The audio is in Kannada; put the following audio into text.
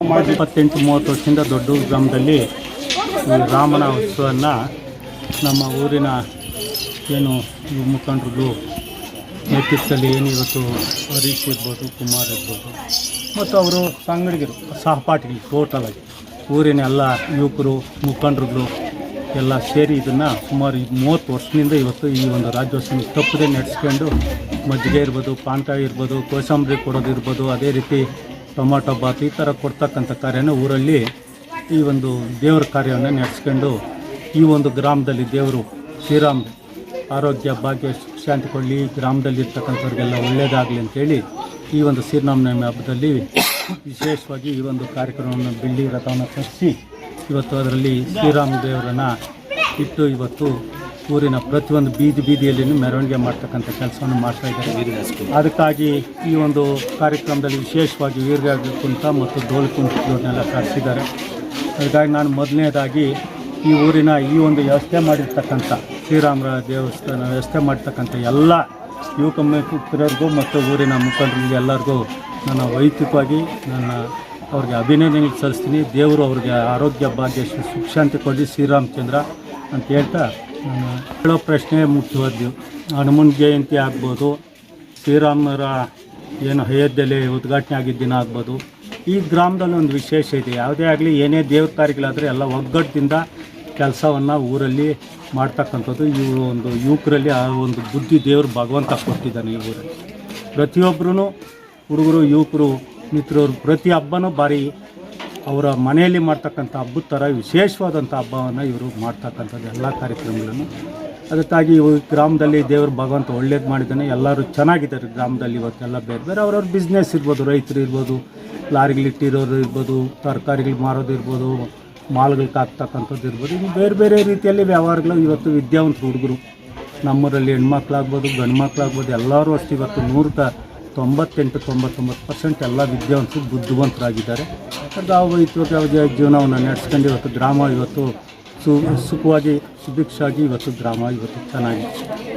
ಇಪ್ಪತ್ತೆಂಟು, ಮೂವತ್ತು ವರ್ಷದಿಂದ ದೊಡ್ಡ ಗ್ರಾಮದಲ್ಲಿ ಈ ರಾಮನ ಉತ್ಸವವನ್ನು ನಮ್ಮ ಊರಿನ ಏನು ಮುಖಂಡರುಗಳು ಮುಖಂಡರು ನೇತೃತ್ವದಲ್ಲಿ ಏನು ಇವತ್ತು ಹರೀಶ್ ಇರ್ಬೋದು, ಕುಮಾರ್ ಇರ್ಬೋದು, ಮತ್ತು ಅವರು ಸಂಗಡಿಗರು, ಸಹಪಾಠಿಗಳು ಟೋಟಲ್ ಆಗಿ. ಊರಿನ ಎಲ್ಲ ಯುವಕರು, ಮುಖಂಡರುಗಳು ಎಲ್ಲ ಸೇರಿ ಇದನ್ನು ಸುಮಾರು ಮೂವತ್ತು ವರ್ಷದಿಂದ ಇವತ್ತು ಈ ಒಂದು ರಾಜ್ಯೋತ್ಸವ ತಪ್ಪದೇ ನಡೆಸ್ಕೊಂಡು ಮಜ್ಜಿಗೆ ಇರ್ಬೋದು, ಪಾನಕ ಇರ್ಬೋದು, ಕೋಸಂಬರಿ ಕೊಡೋದು ಇರ್ಬೋದು, ಅದೇ ರೀತಿ ಟೊಮಾಟೊ ಬಾತ್ ಈ ಥರ ಕೊಡ್ತಕ್ಕಂಥ ಕಾರ್ಯನ ಊರಲ್ಲಿ ಈ ಒಂದು ದೇವರ ಕಾರ್ಯವನ್ನು ನಡೆಸ್ಕೊಂಡು ಈ ಒಂದು ಗ್ರಾಮದಲ್ಲಿ ದೇವರು ಶ್ರೀರಾಮ್ ಆರೋಗ್ಯ, ಭಾಗ್ಯ, ಶಾಂತಿ ಕೊಡಲಿ. ಗ್ರಾಮದಲ್ಲಿ ಇರ್ತಕ್ಕಂಥವ್ರಿಗೆಲ್ಲ ಒಳ್ಳೆಯದಾಗಲಿ ಅಂತೇಳಿ ಈ ಒಂದು ಶ್ರೀರಾಮನವಮಿ ಹಬ್ಬದಲ್ಲಿ ವಿಶೇಷವಾಗಿ ಈ ಒಂದು ಕಾರ್ಯಕ್ರಮವನ್ನು ಬೆಳ್ಳಿ ರಥವನ್ನು ಕಟ್ಟಿಸಿ ಇವತ್ತು ಅದರಲ್ಲಿ ಶ್ರೀರಾಮ ದೇವರನ್ನು ಇಟ್ಟು ಇವತ್ತು ಊರಿನ ಪ್ರತಿಯೊಂದು ಬೀದಿ ಬೀದಿಯಲ್ಲಿನೂ ಮೆರವಣಿಗೆ ಮಾಡ್ತಕ್ಕಂಥ ಕೆಲಸವನ್ನು ಮಾಡ್ತಾ ಇದ್ದಾರೆ. ಅದಕ್ಕಾಗಿ ಈ ಒಂದು ಕಾರ್ಯಕ್ರಮದಲ್ಲಿ ವಿಶೇಷವಾಗಿ ವೀರಗಾಗಿ ಕುಂತ ಮತ್ತು ಡೋಲ್ ಕುಂಟಗಳನ್ನೆಲ್ಲ ಕರೆಸಿದ್ದಾರೆ ಹಾಗಾಗಿ ನಾನು ಮೊದಲನೇದಾಗಿ ಈ ಊರಿನ ಈ ಒಂದು ವ್ಯವಸ್ಥೆ ಮಾಡಿರ್ತಕ್ಕಂಥ ಶ್ರೀರಾಮರ ದೇವಸ್ಥಾನ ವ್ಯವಸ್ಥೆ ಮಾಡಿರ್ತಕ್ಕಂಥ ಎಲ್ಲ ಯುವಕ ಮಿತ್ರರಿಗೂ ಮತ್ತು ಊರಿನ ಮುಖಂಡರಿಗೆ ಎಲ್ಲರಿಗೂ ನನ್ನ ವೈಯಕ್ತಿಕವಾಗಿ ನನ್ನ ಅವ್ರಿಗೆ ಅಭಿನಂದನೆ ಸಲ್ಲಿಸ್ತೀನಿ. ದೇವರು ಅವ್ರಿಗೆ ಆರೋಗ್ಯ, ಭಾಗ್ಯ ಸುಖಶಾಂತಿ ಸುಖ, ಶಾಂತಿ ಕೊಡಲಿ ಶ್ರೀರಾಮಚಂದ್ರ ಅಂತ ಹೇಳ್ತಾ ಹೇಳೋ ಪ್ರಶ್ನೆ ಮುಖ್ಯವಾದ್ದು. ಹನುಮನ್ ಜಯಂತಿ ಆಗ್ಬೋದು, ಶ್ರೀರಾಮರ ಏನು ಅಯೋಧ್ಯೆಯಲ್ಲಿ ಉದ್ಘಾಟನೆ ಆಗಿದ್ದ ದಿನ ಆಗ್ಬೋದು. ಈ ಗ್ರಾಮದಲ್ಲಿ ಒಂದು ವಿಶೇಷ ಇದೆ. ಯಾವುದೇ ಆಗಲಿ ಏನೇ ದೇವ್ರ ಕಾರ್ಯಗಳಾದರೆ ಎಲ್ಲ ಒಗ್ಗಟ್ಟಿನಿಂದ ಕೆಲಸವನ್ನು ಊರಲ್ಲಿ ಮಾಡ್ತಕ್ಕಂಥದ್ದು. ಇವರು ಒಂದು ಯುವಕರಲ್ಲಿ ಆ ಒಂದು ಬುದ್ಧಿ ದೇವರು ಭಗವಂತ ಕೊಟ್ಟಿದ್ದಾನೆ ಈ ಊರಲ್ಲಿ. ಪ್ರತಿಯೊಬ್ಬರೂ ಹುಡುಗರು, ಯುವಕರು, ಮಿತ್ರರು ಪ್ರತಿ ಹಬ್ಬನೂ ಭಾರಿ ಅವರ ಮನೆಯಲ್ಲಿ ಮಾಡ್ತಕ್ಕಂಥ ಹಬ್ಬದ ಥರ ವಿಶೇಷವಾದಂಥ ಹಬ್ಬವನ್ನು ಇವರು ಮಾಡ್ತಕ್ಕಂಥದ್ದು ಎಲ್ಲ ಕಾರ್ಯಕ್ರಮಗಳನ್ನು. ಅದಕ್ಕಾಗಿ ಗ್ರಾಮದಲ್ಲಿ ದೇವರು ಭಗವಂತ ಒಳ್ಳೇದು ಮಾಡಿದ್ದಾನೆ, ಎಲ್ಲರೂ ಚೆನ್ನಾಗಿದ್ದಾರೆ ಗ್ರಾಮದಲ್ಲಿ ಇವತ್ತೆಲ್ಲ ಬೇರೆ ಬೇರೆ ಅವ್ರವ್ರ ಬಿಸ್ನೆಸ್ ಇರ್ಬೋದು, ರೈತರು ಇರ್ಬೋದು ಲಾರಿಗಳಿಟ್ಟಿರೋರು ಇರ್ಬೋದು, ತರಕಾರಿಗಳು ಮಾರೋದು ಇರ್ಬೋದು, ಮಾಲ್ಗಳಿಗೆ ಹಾಕ್ತಕ್ಕಂಥದ್ದು ಇರ್ಬೋದು. ಇನ್ನು ಬೇರೆ ಬೇರೆ ರೀತಿಯಲ್ಲಿ ವ್ಯವಹಾರಗಳು ಇವತ್ತು ವಿದ್ಯಾವಂತ ಹುಡುಗರು, ನಮ್ಮೂರಲ್ಲಿ ಹೆಣ್ಮಕ್ಳಾಗ್ಬೋದು ಗಂಡು ಮಕ್ಳಾಗ್ಬೋದು ಎಲ್ಲರೂ ಅಷ್ಟು ಇವತ್ತು ನೂರಕ್ಕೆ ತೊಂಬತ್ತೆಂಟು ತೊಂಬತ್ತೊಂಬತ್ತು ಪರ್ಸೆಂಟ್ ಎಲ್ಲ ವಿದ್ಯಾವಂತರು ಬುದ್ಧಿವಂತರಾಗಿದ್ದಾರೆ. ನಾವು ಇತ್ತು ಜೀವನವನ್ನು ನಡೆಸ್ಕೊಂಡು ಇವತ್ತು ಡ್ರಾಮಾ ಇವತ್ತು ಸು ಸುಖವಾಗಿ ಸುಭಿಕ್ಷವಾಗಿ ಇವತ್ತು ಡ್ರಾಮಾ ಇವತ್ತು ಚೆನ್ನಾಗಿದೆ